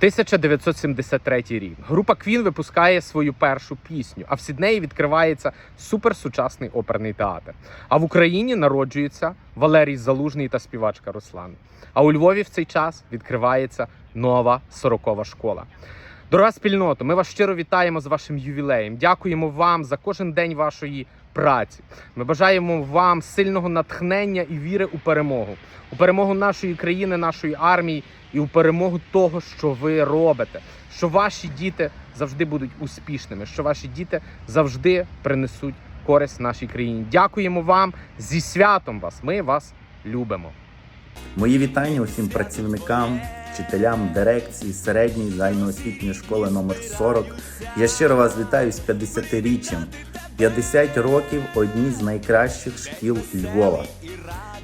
1973 рік. Група Квін випускає свою першу пісню, а в Сіднеї відкривається суперсучасний оперний театр. А в Україні народжується Валерій Залужний та співачка Руслан. А у Львові в цей час відкривається нова сорокова школа. Дорога спільнота, ми вас щиро вітаємо з вашим ювілеєм. Дякуємо вам за кожен день вашої праці. Ми бажаємо вам сильного натхнення і віри у перемогу, у перемогу нашої країни, нашої армії і у перемогу того, що ви робите. Що ваші діти завжди будуть успішними, що ваші діти завжди принесуть користь нашій країні. Дякуємо вам зі святом вас. Ми вас любимо. Мої вітання усім працівникам, вчителям дирекції середньої загальноосвітньої школи номер 40. Я щиро вас вітаю з 50-річчям. 50 років одній з найкращих шкіл Львова.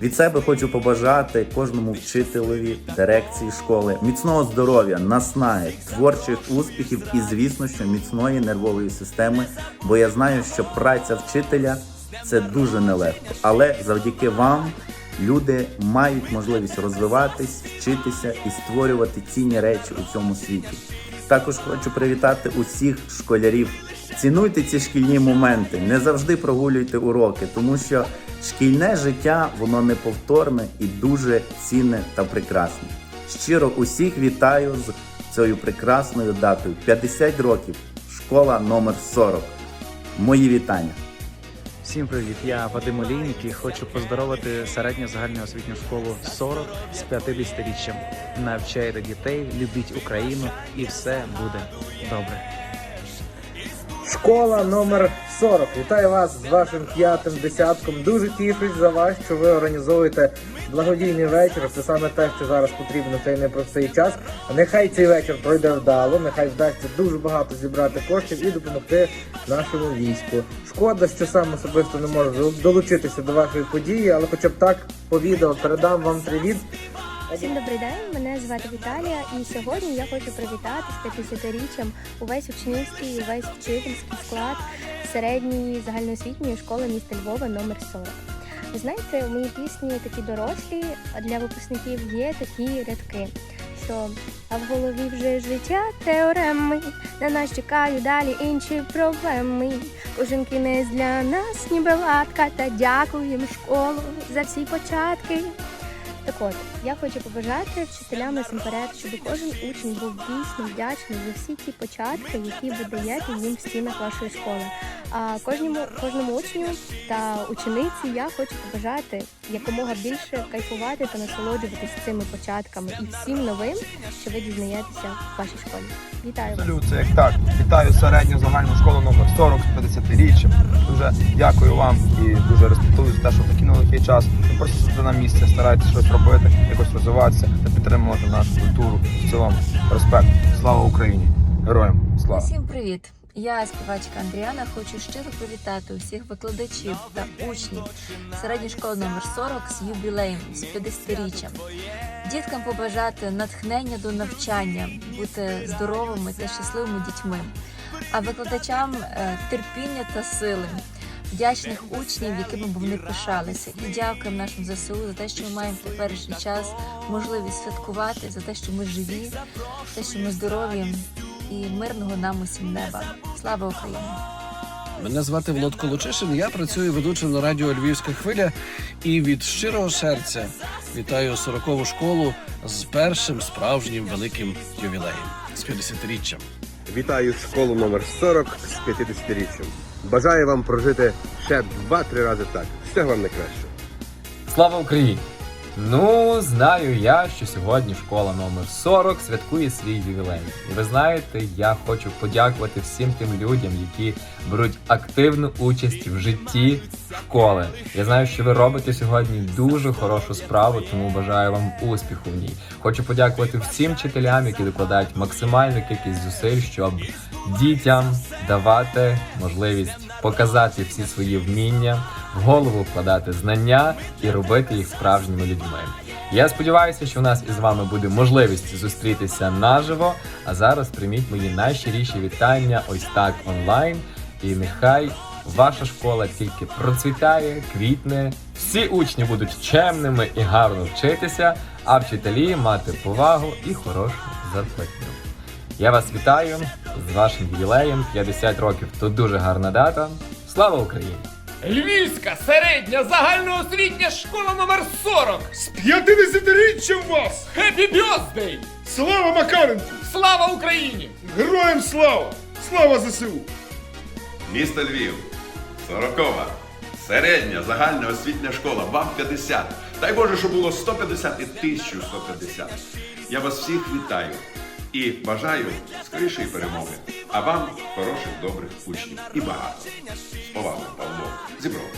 Від себе хочу побажати кожному вчителеві дирекції школи міцного здоров'я, наснаги, творчих успіхів і, звісно, що міцної нервової системи. Бо я знаю, що праця вчителя це дуже нелегко. Але завдяки вам люди мають можливість розвиватись, вчитися і створювати цінні речі у цьому світі. Також хочу привітати усіх школярів. Цінуйте ці шкільні моменти, не завжди прогулюйте уроки, тому що шкільне життя воно неповторне і дуже цінне та прекрасне. Щиро усіх вітаю з цією прекрасною датою 50 років. Школа номер 40. Мої вітання. Всім привіт! Я Вадим Олійник і хочу поздоровити середню загальну освітню школу 40 з 50-річчям. Навчайте дітей, любіть Україну і все буде добре. Школа номер 40. Вітаю вас з вашим п'ятим десятком. Дуже тішусь за вас, що ви організовуєте благодійний вечір. Це саме те, що зараз потрібно в цей непростий час. Нехай цей вечір пройде вдало, нехай вдасться дуже багато зібрати коштів і допомогти нашому війську. Шкода, що сам особисто не можу долучитися до вашої події, але хоча б так по відео передам вам привіт. Всім добрий день, мене звати Віталія, і сьогодні я хочу привітати з 50-річчям увесь учнівський, увесь вчительський склад середньої загальноосвітньої школи міста Львова номер 40. Ви знаєте, у моїй пісні такі дорослі, а для випускників є такі рядки, що а в голові вже життя теореми, на нас чекають далі інші проблеми. Кожен кінець для нас ніби латка, та дякуємо школу за всі початки. Так от, я хочу побажати вчителям насамперед, щоб кожен учень був дійсно вдячний за всі ті початки, які ви даєте їм в стінах вашої школи. А кожному кожному учню та учениці я хочу побажати якомога більше кайфувати та насолоджуватися цими початками і всім новим, що ви дізнаєтеся в вашій школі. Вітаю вас! Це як так. Вітаю середню загальну школу номер 40 з 50-річчям. Дуже дякую вам і дуже респектую за те, що в такий час ви просто сидите на місці, стараєтесь щось робити, якось розвиватися та підтримувати нашу культуру. В цілому респект. Слава Україні! Героям слава! Усім привіт! Я співачка Андріана. Хочу щиро привітати усіх викладачів та учнів середньої школи номер 40 з юбілеєм з 50-річчям. Діткам побажати натхнення до навчання, бути здоровими та щасливими дітьми, а викладачам е, терпіння та сили. Вдячних учнів, якими б вони пишалися, і дякуємо нашим ЗСУ за те, що ми маємо в теперішній час можливість святкувати, за те, що ми живі, те, що ми здорові і мирного нам усім неба. Слава Україні! Мене звати Володко Лучишин. Я працюю ведучим на радіо Львівська хвиля і від щирого серця вітаю 40-ту школу з першим справжнім великим ювілеєм з 50-річчям. Вітаю школу номер 40 з 50-річчям. Бажаю вам прожити ще 2-3 рази так. Всього вам найкращого. Слава Україні! Ну, знаю я, що сьогодні школа номер 40 святкує свій ювілей. І ви знаєте, я хочу подякувати всім тим людям, які беруть активну участь в житті школи. Я знаю, що ви робите сьогодні дуже хорошу справу, тому бажаю вам успіху в ній. Хочу подякувати всім вчителям, які докладають максимальну кількість зусиль, щоб дітям давати можливість показати всі свої вміння, в голову вкладати знання і робити їх справжніми людьми. Я сподіваюся, що в нас із вами буде можливість зустрітися наживо. А зараз прийміть мої найщиріші вітання ось так онлайн. І нехай ваша школа тільки процвітає, квітне, всі учні будуть чемними і гарно вчитися, а вчителі мати повагу і хорошу зарплатню. Я вас вітаю з вашим ювілеєм 50 років. Тут дуже гарна дата. Слава Україні! Львівська середня загальноосвітня школа номер 40 З 50-річчям вас! Хеппі Бьоздей! Слава Макаренку! Слава Україні! Героям слава! Слава ЗСУ! Місто Львів, Сорокова, середня загальноосвітня школа, вам 50. Дай Боже, щоб було 150 і 1150. Я вас всіх вітаю і бажаю скорішої перемоги. А вам хороших, добрих учнів. І багато. З повагою, Павло Зібров.